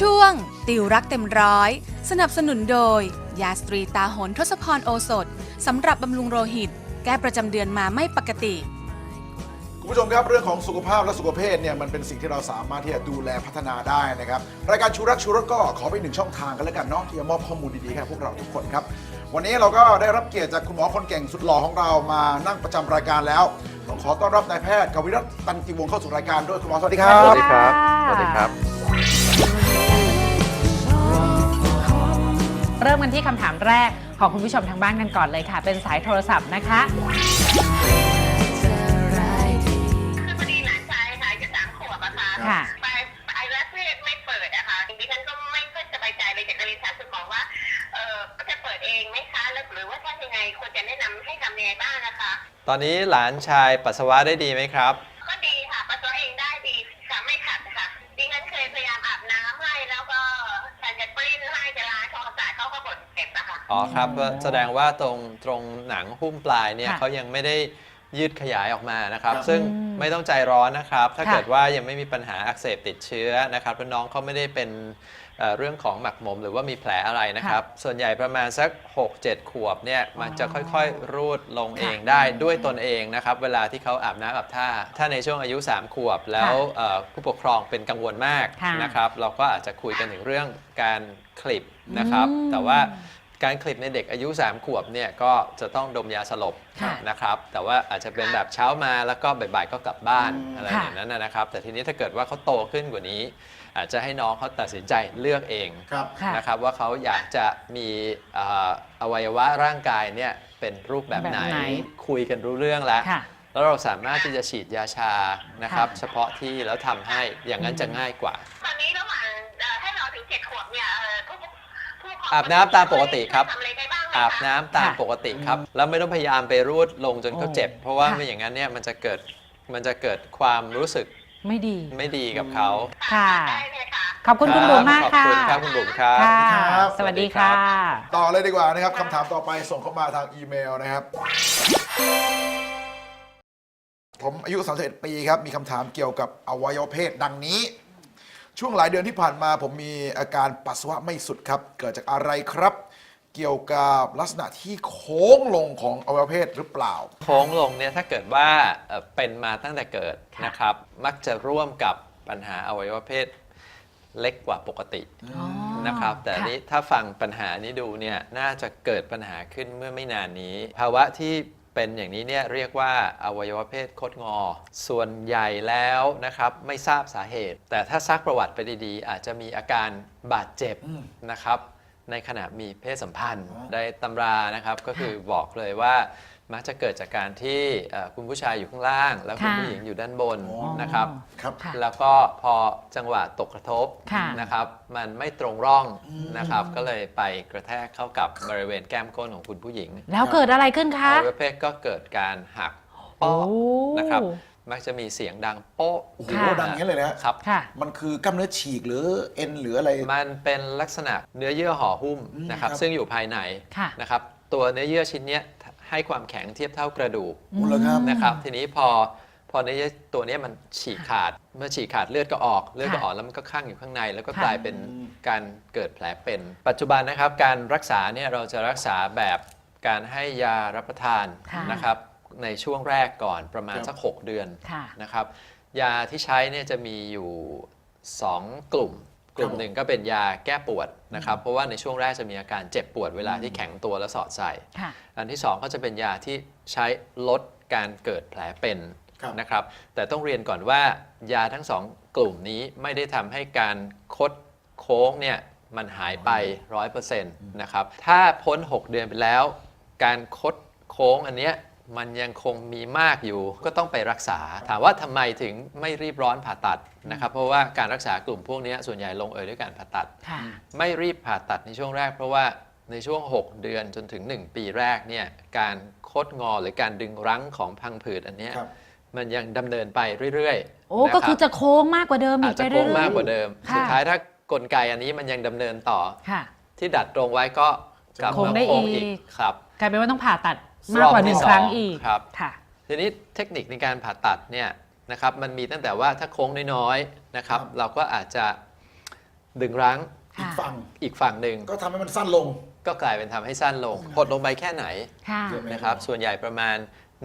ช่วง ติวรักเต็มร้อย สนับสนุนโดย ยาสตรีตาหนทศพรโอสถสำหรับบำรุงโลหิต แก้ประจำเดือนมาไม่ปกติ คุณผู้ชมครับเรื่องของสุขภาพและสุขภาพเนี่ยมันเป็นสิ่งที่เราสามารถที่จะดูแลพัฒนาได้นะครับรายการชูรักชูรสก็ขอเป็นหนึ่งช่องทางกันแล้วกันเนาะที่จะมอบข้อมูลดีๆให้กับพวกเราทุกคนครับวันนี้เราก็ได้รับเกียรติจากคุณหมอคนเก่งสุดหล่อของเรามานั่งประจำรายการแล้วต้องขอต้อนรับนายแพทย์กวิรัตน์ตันติวงศ์เข้าสู่รายการด้วยคุณหมอสวัสดีครัสวับสดีครับสวัสดีครับ เริ่มกันที่คำถามแรกของคุณผู้ชมทางบ้านกันก่อนเลยค่ะ เป็นสายโทรศัพท์นะคะ คือพอดีหลานชายค่ะอายุสามขวบอะค่ะค่ะ ไปไอแวบเพศไม่เปิดอะค่ะดิฉันก็ไม่ค่อยสบายใจเลยจากการเรียนถามคุณหมอว่า เออจะเปิดเองไหมคะแล้วหรือว่าถ้ายังไงควรจะแนะนำให้ทำยังไงบ้างนะคะ ตอนนี้หลานชายปัสสาวะได้ดีไหมครับ อะค่ะอ๋อครับก็แสดงว่าตรงตรงหนังหุ้มปลายเนี่ยค่ะเขายังไม่ได้ยืดขยายออกมานะครับ ครับซึ่งอืมไม่ต้องใจร้อนนะครับ ถ้าค่ะ เกิดว่ายังไม่มีปัญหาอักเสบติดเชื้อนะครับเพราะน้องเขาไม่ได้เป็นเอ่อเรื่องของหมักหมมหรือว่ามีแผลอะไรนะครับ ส่วนใหญ่ประมาณสัก 6-7 ขวบเนี่ยมันจะค่อยๆ รูดลงเองได้ด้วยตนเองนะครับ เวลาที่เขาอาบน้ำอาบท่า ถ้าในช่วงอายุ 3 ขวบแล้วเอ่อผู้ปกครองเป็นกังวลมากค่ะ นะครับ เราก็อาจจะคุยกันถึงเรื่องการคลิปนะครับ อืม แต่ว่า การคลิปในเด็กอายุ 3 ขวบเนี่ยก็จะต้องดมยาสลบค่ะนะครับ แต่ว่าอาจจะเป็นแบบเช้ามาแล้วก็บ่ายๆก็กลับบ้านอืมอะไรค่ะอย่างนั้นนะครับ แต่ทีนี้ถ้าเกิดว่าเขาโตขึ้นกว่านี้ อาจจะให้น้องเขาตัดสินใจเลือกเองครับ ค่ะ นะครับว่าเขาอยากจะมีเอ่ออวัยวะร่างกายเนี่ยเป็นรูปแบบไหนแบบไหน คุยกันรู้เรื่องแล้ว ค่ะ แล้วเราสามารถที่จะฉีดยาชานะครับ ค่ะ เฉพาะที่แล้วทำให้อย่างนั้นจะง่ายกว่า อาบน้ำตามปกติครับ ทำอะไรได้บ้างไหมคะอาบน้ำตามค่ะปกติครับ แล้วไม่ต้องพยายามไปรูดลงจนเขาเจ็บ โอ้เพราะว่าค่ะ ไม่อย่างนั้นเนี่ยมันจะเกิดมันจะเกิดความรู้สึกไม่ดี ไม่ดีกับเขาค่ะ ได้เลยค่ะ ขอบคุณคุณบุ๋มมากขอบค่ะคุณครับคุณบุ๋มครับ ค่ะ ครับ สวัสดีค่ะต่อเลยดีกว่านะครับคำถามต่อไปส่งเข้ามาทางอีเมลนะครับ ผมอายุ 31 ปีครับ มีคำถามเกี่ยวกับอวัยวะเพศดังนี้ ช่วงหลายเดือนที่ผ่านมาผมมีอาการปัสสาวะไม่สุดครับ เกิดจากอะไรครับ เกี่ยวกับลักษณะที่โค้งลงของอวัยวะเพศหรือเปล่า โค้งลงเนี่ยถ้าเกิดว่าเอ่อเป็นมาตั้งแต่เกิดนะครับ มักจะร่วมกับปัญหาอวัยวะเพศเล็กกว่าปกติอ๋อนะครับ แต่อันค่ะนี้ถ้าฟังปัญหานี้ดูเนี่ยน่าจะเกิดปัญหาขึ้นเมื่อไม่นานนี้ ภาวะที่ เป็นอย่างนี้เนี่ยเรียกว่าอวัยวะเพศคดงอ ส่วนใหญ่แล้วนะครับไม่ทราบสาเหตุ แต่ถ้าซักประวัติไปดีๆ อาจจะมีอาการบาดเจ็บอืมนะครับ ในขณะมีเพศสัมพันธ์อ๋อได้ตำรานะครับก็คือบอกเลยว่า มักจะเกิดจากการที่เอ่อคุณผู้ชายอยู่ข้างล่าง แล้วคุณค่ะผู้หญิงอยู่ด้านบนอ๋อ นะครับ ครับ ค่ะแล้วก็พอจังหวะตกกระทบค่ะนะครับ มันไม่ตรงร่องอืมนะครับ ก็เลยไปกระแทกเข้ากับบริเวณแก้มก้นของคุณผู้หญิงแล้วเกิดอะไรขึ้นอคะ วัยวะเพศก็เกิดการหักโอ้ โป๊ะนะครับ มักจะมีเสียงดังโป๊ะโอ้โหค่ะ ดังอย่างนี้เลยนะฮะครับ ค่ะ มันคือกล้ามเนื้อฉีกหรือเอ็นหรืออะไร มันเป็นลักษณะเนื้อเยื่อห่อหุ้มอืมนะครับ ครับ ซึ่งอยู่ภายในค่ะ นะครับ ตัวเนื้อเยื่อชิ้นเนี้ย ให้ความแข็งเทียบเท่ากระดูกโอ้เหรอครับ นะครับ ทีนี้พอพอเนื้อเยื่อตัวเนี้ยมันฉีกขาด เมื่อฉีกขาดเลือดก็ออก เลือดก็ค่ะออกแล้วมันก็ข้างอยู่ข้างใน แล้วก็ค่ะกลายเป็นการเกิดแผลเป็น ปัจจุบันนะครับ การรักษาเนี่ยเราจะรักษาแบบการให้ยารับประทานค่ะ นะครับ ในช่วงแรกก่อนประมาณครับ สัก 6 เดือน ค่ะ นะครับยาที่ใช้เนี่ยจะมีอยู่ 2 กลุ่ม กลุ่มครับหนึ่งก็เป็นยาแก้ปวดนะครับ เพราะว่าในช่วงแรกจะมีอาการเจ็บปวดเวลาที่แข็งตัวและสอดใส่ค่ะอันที่ 2 ก็จะเป็นยาที่ใช้ลดการเกิดแผลเป็นครับนะครับ แต่ต้องเรียนก่อนว่ายาทั้งสองกลุ่มนี้ไม่ได้ทำให้การคดโค้งเนี่ยมันหายไป 100%นะครับ ถ้าพ้น 6 เดือนไปแล้ว การคดโค้งอันเนี้ย มันยังคงมีมากอยู่ก็ต้องไปรักษา ถามว่าทำไมถึงไม่รีบร้อนผ่าตัดนะครับ เพราะว่าการรักษากลุ่มพวกเนี้ยส่วนใหญ่ลงเอยด้วยการผ่าตัดค่ะไม่รีบผ่าตัดในช่วงแรก เพราะว่าในช่วง 6 เดือนจนถึง 1 ปีแรกเนี่ยการคดงอหรือการดึงรั้งของพังผืดอันเนี้ยครับมันยังดำเนินไปเรื่อยๆ โอ้นรับก็คือจะโค้งมากกว่าเดิมอีอาจกจะไปโค้เรื่งอยๆมากกว่าเดิมค่ะสุดท้ายถ้ากลไกอันนี้มันยังดำเนินต่อค่ะที่ดัดตรงไว้ก็กลับโค้งมาได้โค้งอีอีกกครับ กลายเป็นว่าต้องผ่าตัดมากกว่าหนึ่งรอบที่ครั้งสองอีกครับ ค่ะ ทีนี้เทคนิคในการผ่าตัดเนี่ยนะครับมันมีตั้งแต่ว่าถ้าโค้งน้อยๆนะครับครับเราก็อาจจะดึงรั้งอีกค่ะฝั่งอีกฝั่งหนึ่งก็ทำให้มันสั้นลง ก็กลายเป็นทำให้สั้นลงหดลงไปแค่ไหนค่ะเยอะไหมนะครับ ส่วนใหญ่ประมาณ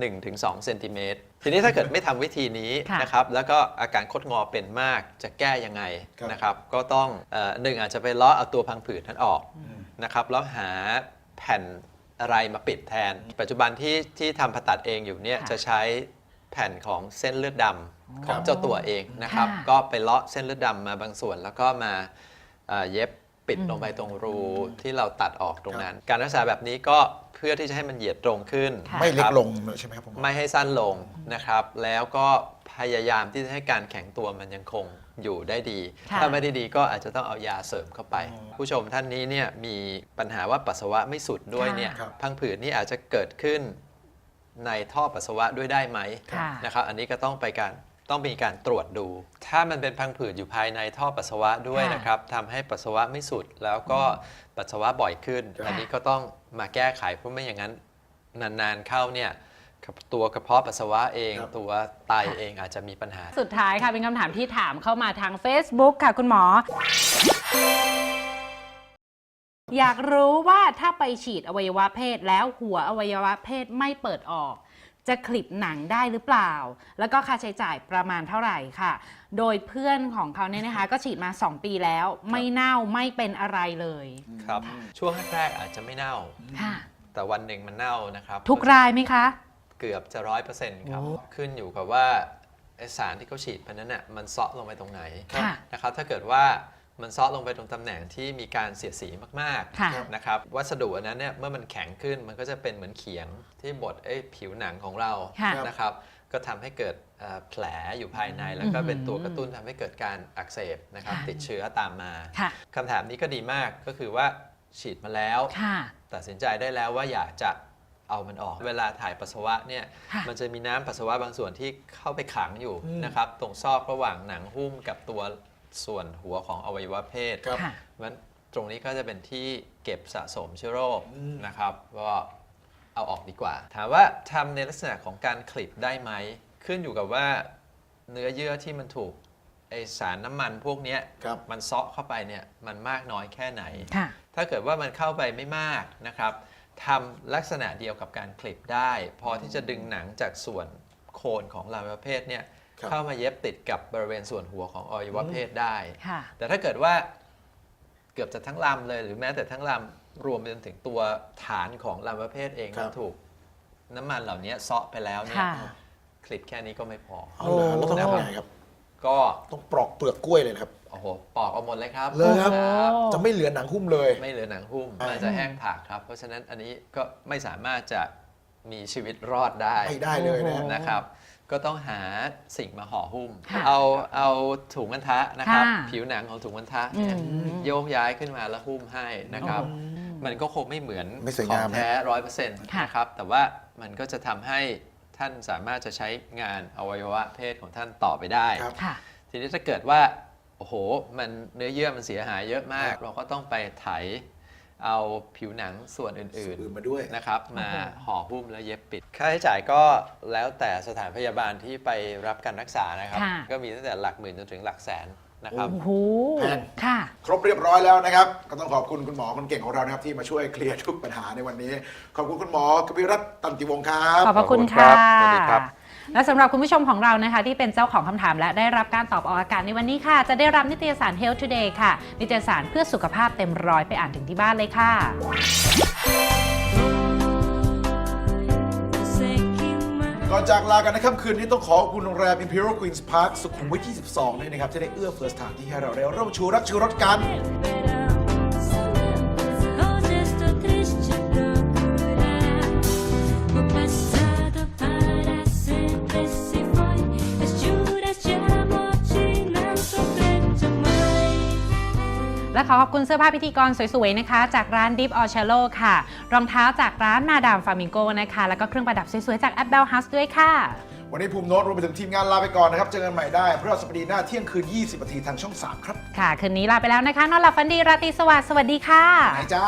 1-2เซนติเมตรทีนี้ถ้าเกิดไม่ทำวิธีนี้ค่ะ นะครับ แล้วก็อาการคดงอเป็นมากจะแก้ยังไงครับ นะครับ ก็ต้องเอ่อหนึ่งอาจจะไปเลาะเอาตัวพังผืดนั้นออก นะครับแล้วหาแผ่น อะไรมาปิดแทน ปัจจุบันที่ที่ทำผ่าตัดเองอยู่เนี่ยค่ะจะใช้แผ่นของเส้นเลือดดำของเจ้าตัวเองนะครับ ค่ะก็ไปเลาะเส้นเลือดดำมาบางส่วน แล้วก็มาเอ่อเย็บปิดลงไปตรงรูที่เราตัดออกตรงนั้น การรักษาแบบนี้ก็เพื่อที่จะให้มันเหยียดตรงขึ้นค่ะ ไม่เล็นะคกรับลงใช่ไหมครับผม ไม่ให้สั้นลงนะครับ แล้วก็พยายามที่จะให้การแข็งตัวมันยังคง อยู่ได้ดี ค่ะถ้าไม่ได้ดีก็อาจจะต้องเอายาเสริมเข้าไปผู้ชมท่านนี้เนี่ยมีปัญหาว่าปัสสาวะไม่สุดด้วยเนี่ยครับ พังผืดนี่อาจจะเกิดขึ้นในท่อปัสสาวะด้วยได้ไหมค่ะ นะครับอันนี้ก็ต้องไปการต้องมีการตรวจดู ถ้ามันเป็นพังผืดอยู่ภายในท่อปัสสาวะด้วยค่ะ นะครับทำให้ปัสสาวะไม่สุดแล้วก็ปัสสาวะบ่อยขึ้นครับอันนี้ก็ต้องมาแก้ไขเพราะไม่อย่างนั้นนานๆเข้าเนี่ย ตัวกระเพาะปัสสาวะเอง ครับ ตัวไตเองอาจจะมีปัญหา สุดท้ายค่ะเป็นคำถามที่ถามเข้ามาทาง Facebook ค่ะคุณหมอ อยากรู้ว่าถ้าไปฉีดอวัยวะเพศแล้วหัวอวัยวะเพศไม่เปิดออก จะคลิปหนังได้หรือเปล่า แล้วก็ค่าใช้จ่ายประมาณเท่าไหร่ค่ะ โดยเพื่อนของเขาเนี่ยนะคะ ก็ฉีดมา 2 ปีแล้ว ไม่เน่าไม่เป็นอะไรเลยครับ ช่วงแรกๆอาจจะไม่เน่า ค่ะ แต่วันหนึ่งมันเน่านะครับทุกรายไหมคะ เกือบจะร้อยเปอร์เซ็นต์ครับ ขึ้นอยู่กับว่าไอสารที่เขาฉีดไปนั้นน่ะมันเซาะลงไปตรงไหนค่ะนะครับถ้าเกิดว่ามันเซาะลงไปตรงตำแหน่งที่มีการเสียดสีมากค่ะๆนะครับวัสดุอันนั้นเนี่ยเมื่อมันแข็งขึ้นมันก็จะเป็นเหมือนเขียงที่บดไอ้ผิวหนังของเราค่ะนะครับก็ทำให้เกิดเอ่อแผลอยู่ภายใน แล้วก็เป็นตัวกระตุ้นทำให้เกิดการอักเสบนะครับค่ะติดเชื้อตามมาค่ะคำถามนี้ก็ดีมากก็คือว่าฉีดมาแล้วค่ะตัดสินใจได้แล้วว่าอยากจะ เอามันออก เวลาถ่ายปัสสาวะเนี่ยค่ะมันจะมีน้ำปัสสาวะบางส่วนที่เข้าไปขังอยู่อืมนะครับตรงซอกระหว่างหนังหุ้มกับตัวส่วนหัวของอวัยวะเพศครับค่ะมันตรงนี้ก็จะเป็นที่เก็บสะสมเชื้อโรคอืมนะครับก็เอาออกดีกว่า ถามว่าทำในลักษณะของการคลิปได้ไหมขึ้นอยู่กับว่าเนื้อเยื่อที่มันถูกไอสารน้ำมันพวกเนี้ยครับมันเซาะเข้าไปเนี่ยมันมากน้อยแค่ไหนค่ะถ้าเกิดว่ามันเข้าไปไม่มากนะครับ ทำลักษณะเดียวกับการคลิปได้ พอที่จะดึงหนังจากส่วนโคนของอวัยวะเพศเนี่ยครับเข้ามาเย็บติดกับบริเวณส่วนหัวของอวัยวะเพศได้ ค่ะ แต่ถ้าเกิดว่าเกือบจะทั้งลำเลย หรือแม้แต่ทั้งลำรวมไปจนถึงตัวฐานของลำประเภทเองครับ มันถูกน้ำมันเหล่านี้เซาะไปแล้วเนี่ยค่ะ คลิปแค่นี้ก็ไม่พอ เอาเหรอแล้วต้องทำยังไงครับ ก็ต้องปลอกเปลือกกล้วยเลยนะครับ โอ้โหปอกเอาหมดเลยครับเลยครับครับจะไม่เหลือหนังหุ้มเลย ไม่เหลือหนังหุ้มอ่ามั มันจะแห้งผากครับ เพราะฉะนั้นอันนี้ก็ไม่สามารถจะมีชีวิตรอดได้ไม่ได้เลยนะโอ้โหนะครับ ก็ต้องหาสิ่งมาห่อหุ้ม ค่ะเอาเอาถุงกันทะนะครับ ค่ะ ผิวหนังของถุงกันทะอืเนี่ยมโยกย้ายขึ้นมาแล้วหุ้มให้นะครับ อืม มันก็คงไม่เหมือนไม่สวยของงามนะ แท้ร้อยเปอร์เซ็นต์ค่ะนะครับ แต่ว่ามันก็จะทำให้ท่านสามารถจะใช้งานอวัยวะเพศของท่านต่อไปได้ ครับ ค่ะ ทีนี้ถ้าเกิดว่า โอ้โห มันเนื้อเยื่อมันเสียหายเยอะมากครับเราก็ต้องไปไถเอาผิวหนังส่วนอื่นอื่นมาด้วย ๆนะครับ มาโอ้โหห่อหุ้มแล้วเย็บปิด ค่าใช้จ่ายก็แล้วแต่สถานพยาบาลที่ไปรับการรักษานะครับ ค่ะ ก็มีตั้งแต่หลักหมื่นจนถึงหลักแสนนะครับ โอ้โหแพง ค่ะ ครบเรียบร้อยแล้วนะครับ ก็ต้องขอบคุณคุณหมอคนเก่งของเรานะครับที่มาช่วยเคลียร์ทุกปัญหาในวันนี้ ขอบคุณคุณหมอ กบิรัตน์ตันติวงศ์ครับ ขอบพระคุณขอบคุณครัค่ะ บสวัสดีครับ และสำหรับคุณผู้ชมของเรานะคะ ที่เป็นเจ้าของคำถามและได้รับการตอบออกอากาศในวันนี้ค่ะ จะได้รับนิตยสาร Health Today ค่ะ นิตยสารเพื่อสุขภาพเต็มร้อยไปอ่านถึงที่บ้านเลยค่ะ ก่อนจากลากันในค่ำคืนนี้ต้องขอขอบคุณโรงแรม Imperial Queen's Park สุขุมวิท 22 ด้วยนะครับที่ได้เอื้อเฟื้อสถานที่ให้เราได้ร่วมชูรักชูรสกัน และขอขอบคุณเสื้อผ้าพิธีกรสวยๆนะคะ จากร้าน Deep or Shallow ค่ะ รองเท้าจากร้านมาดามฟามิงโกนะคะ แล้วก็เครื่องประดับสวยๆจาก a b e l House ด้วยค่ะ วันนี้ภูมิโน้ตรวมไปถึงทีมงานลาไปก่อนนะครับ เจอกันใหม่ได้พฤหัสบดีหน้าเที่ยงคืน 20นาทีทางช่อง 3 ครับค่ะ คืนนี้ลาไปแล้วนะคะ นอนหลับฝันดีราตรีสวัสดิ์สวัสดีค่ะ ไหนจ้า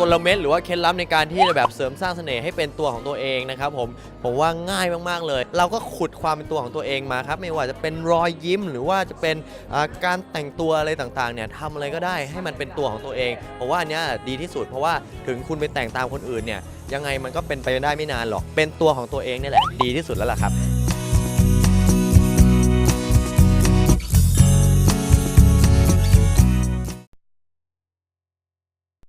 กลเม็ดหรือว่าเคล็ดลับในการที่จะแบบเสริมสร้างเสน่ห์ให้เป็นตัวของตัวเองนะครับผมผมว่าง่ายมากๆเลย เราก็ขุดความเป็นตัวของตัวเองมาครับไม่ว่าจะเป็นรอยยิ้มหรือว่าจะเป็นการแต่งตัวอะไรต่างๆเนี่ยทำอะไรก็ได้ให้มันเป็นตัวของตัวเองผมว่าอันเนี้ยดีที่สุด เพราะว่าถึงคุณไปแต่งตามคนอื่นเนี่ยยังไงมันก็เป็นไปได้ไม่นานหรอกเป็นตัวของตัวเองนี่แหละดีที่สุดแล้วล่ะครับ